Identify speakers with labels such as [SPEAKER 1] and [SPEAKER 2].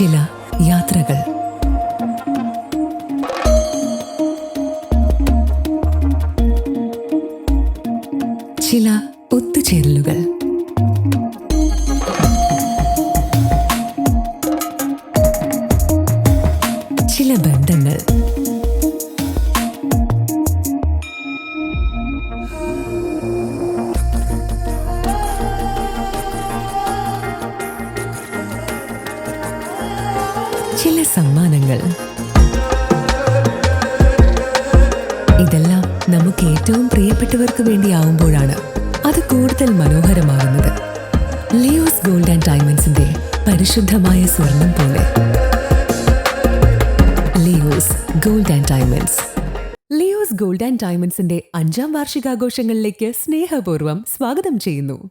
[SPEAKER 1] ചില യാത്രകൾ. ചില ഒത്തുചേരലുകൾ. ചില ബന്ധങ്ങൾ. ചില സമ്മാനങ്ങൾ. ഇതെല്ലാം നമുക്ക് ഏറ്റവും പ്രിയപ്പെട്ടവർക്ക് വേണ്ടിയാവുമ്പോഴാണ് അത് കൂടുതൽ മനോഹരമാകുന്നത്. ലിയോസ് ഗോൾഡ് ആൻഡ് ഡയമണ്ട്സിന്റെ പരിശുദ്ധമായ സ്വർണം പോലെ. Leo's gold and diamonds. Leo's gold and ഡയമണ്ട്സിന്റെ അഞ്ചാം വാർഷികാഘോഷങ്ങളിലേക്ക് സ്നേഹപൂർവം സ്വാഗതം ചെയ്യുന്നു.